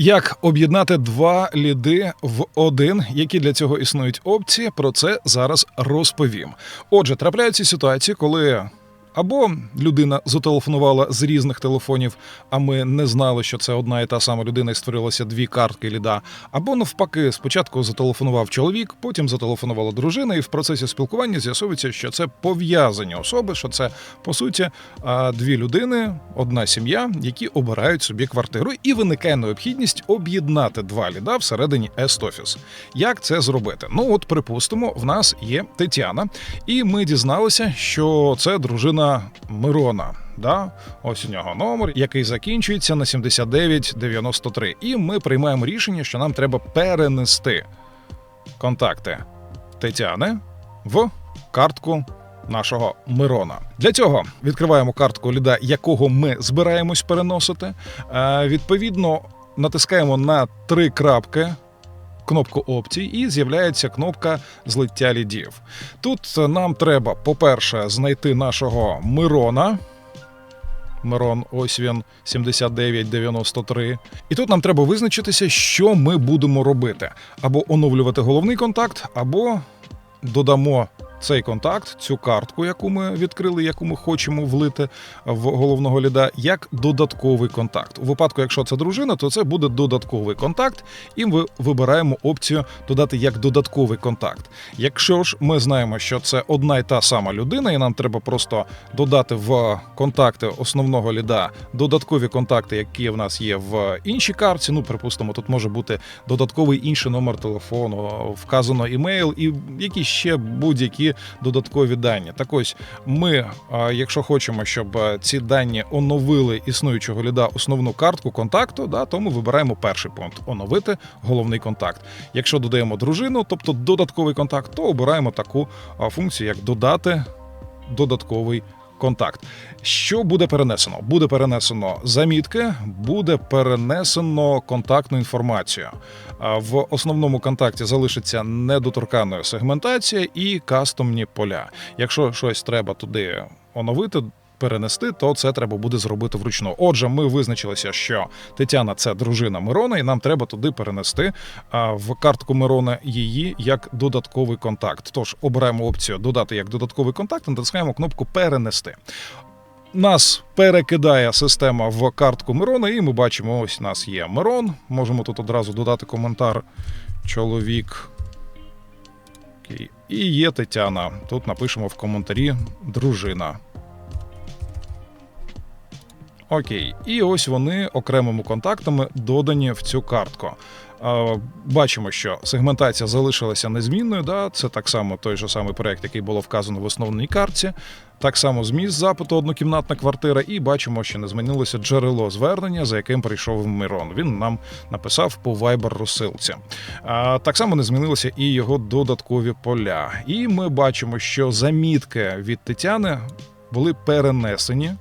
Як об'єднати два ліди в один, які для цього існують опції, про це зараз розповім. Отже, трапляються ситуації, коли або людина зателефонувала з різних телефонів, а ми не знали, що це одна і та сама людина, і створилося дві картки ліда. Або навпаки, спочатку зателефонував чоловік, потім зателефонувала дружина, і в процесі спілкування з'ясується, що це пов'язані особи, що це по суті дві людини, одна сім'я, які обирають собі квартиру, і виникає необхідність об'єднати два ліда всередині Естофіс. Як це зробити? Ну от припустимо, в нас є Тетяна, і ми дізналися, що це дружина Мирона. Да? Ось у нього номер, який закінчується на 7993. І ми приймаємо рішення, що нам треба перенести контакти Тетяни в картку нашого Мирона. Для цього відкриваємо картку ліда, якого ми збираємось переносити. Е, Відповідно, натискаємо на три крапки. Кнопку опцій і з'являється кнопка злиття лідів. Тут нам треба, по-перше, знайти нашого Мирона. Мирон, ось він 7993. І тут нам треба визначитися, що ми будемо робити: або оновлювати головний контакт, або додамо цей контакт, цю картку, яку ми відкрили, яку ми хочемо влити в головного ліда, як додатковий контакт. У випадку, якщо це дружина, то це буде додатковий контакт, і ми вибираємо опцію додати як додатковий контакт. Якщо ж ми знаємо, що це одна й та сама людина, і нам треба просто додати в контакти основного ліда додаткові контакти, які в нас є в іншій карті. Ну, припустимо, тут може бути додатковий інший номер телефону, вказано імейл і якісь ще будь-які додаткові дані. Так ось ми, якщо хочемо, щоб ці дані оновили існуючого ліда основну картку контакту, да, то ми вибираємо перший пункт оновити головний контакт. Якщо додаємо дружину, тобто додатковий контакт, то обираємо таку функцію, як додати додатковий. Контакт, що буде перенесено? Буде перенесено замітки, буде перенесено контактну інформацію. В основному контакті залишиться недоторканою сегментація і кастомні поля. Якщо щось треба туди оновити. Перенести, то це треба буде зробити вручну. Отже, ми визначилися, що Тетяна це дружина Мирона, і нам треба туди перенести в картку Мирона її як додатковий контакт. Тож обираємо опцію додати як додатковий контакт, натискаємо кнопку перенести. Нас перекидає система в картку Мирона, і ми бачимо, ось у нас є Мирон. Можемо тут одразу додати коментар чоловік. І є Тетяна. Тут напишемо в коментарі дружина. Окей, і ось вони окремими контактами додані в цю картку. Бачимо, що сегментація залишилася незмінною. Да? Це так само той же самий проект, який було вказано в основній карті. Так само зміст запиту однокімнатна квартира, і бачимо, що не змінилося джерело звернення, за яким прийшов Мирон. Він нам написав по Viber розсилці. Так само не змінилося і його додаткові поля. І ми бачимо, що замітки від Тетяни були перенесені.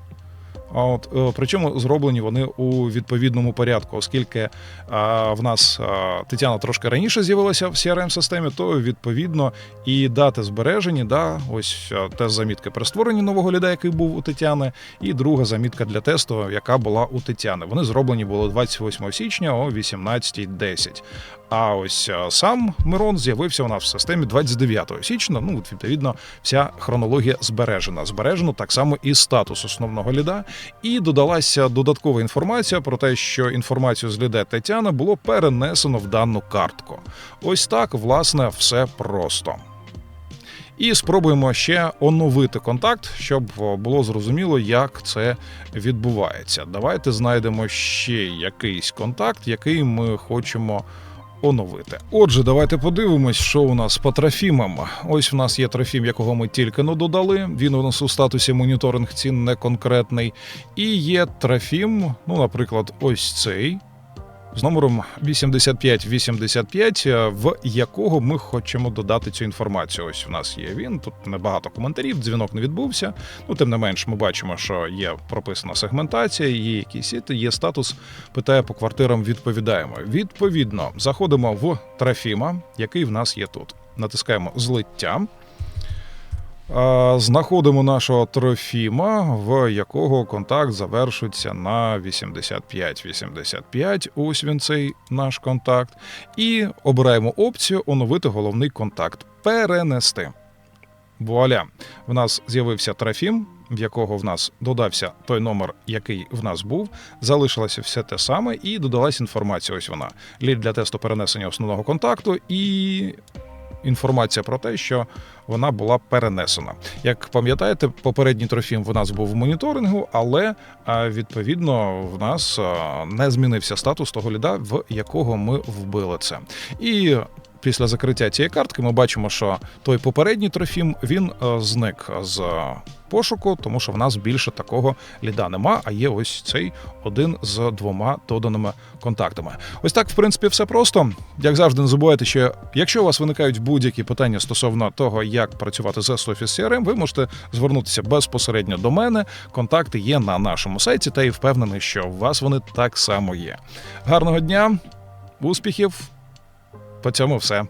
А От е, причому зроблені вони у відповідному порядку, оскільки а, в нас а, Тетяна трошки раніше з'явилася в crm системі то відповідно і дати збережені. Да, ось тест замітки при створенні нового ліда, який був у Тетяни, і друга замітка для тесту, яка була у Тетяни. Вони зроблені були 28 січня о 18.10. А ось сам Мирон з'явився у нас в системі 29 січня. Ну, відповідно, вся хронологія збережена. Збережено так само і статус основного ліда. І додалася додаткова інформація про те, що інформацію з ліде Тетяна було перенесено в дану картку. Ось так, власне, все просто. І спробуємо ще оновити контакт, щоб було зрозуміло, як це відбувається. Давайте знайдемо ще якийсь контакт, який ми хочемо оновити. Отже, давайте подивимось, що у нас по трофімам. Ось у нас є трофім, якого ми тільки не додали. Він у нас у статусі моніторинг цін не конкретний. І є трофім, ну, наприклад, ось цей. З номером 8585, е, в якого ми хочемо додати цю інформацію. Ось у нас є він. Тут небагато коментарів, дзвінок не відбувся. Ну, тим не менш, ми бачимо, що є прописана сегментація, є якісь сіти, є статус. Питає по квартирам, відповідаємо. Відповідно, заходимо в трофіма, який в нас є тут. Натискаємо злиття. Знаходимо нашого Трофіма, в якого контакт завершується на 85-85. Ось він цей наш контакт. І обираємо опцію оновити головний контакт. Перенести. Вуаля! В нас з'явився Трофім, в якого в нас додався той номер, який в нас був. Залишилося все те саме, і додалась інформація. Ось вона. Лід для тесту перенесення основного контакту і інформація про те, що вона була перенесена. Як пам'ятаєте, попередній трофім в нас був в моніторингу, але відповідно в нас не змінився статус того ліда, в якого ми вбили це. І після закриття цієї картки ми бачимо, що той попередній трофім він е, зник з пошуку, тому що в нас більше такого ліда нема, а є ось цей один з двома доданими контактами. Ось так, в принципі, все просто. Як завжди, не забувайте, що якщо у вас виникають будь-які питання стосовно того, як працювати з Office CRM, ви можете звернутися безпосередньо до мене. Контакти є на нашому сайті, та й впевнений, що у вас вони так само є. Гарного дня, успіхів! По цьому все.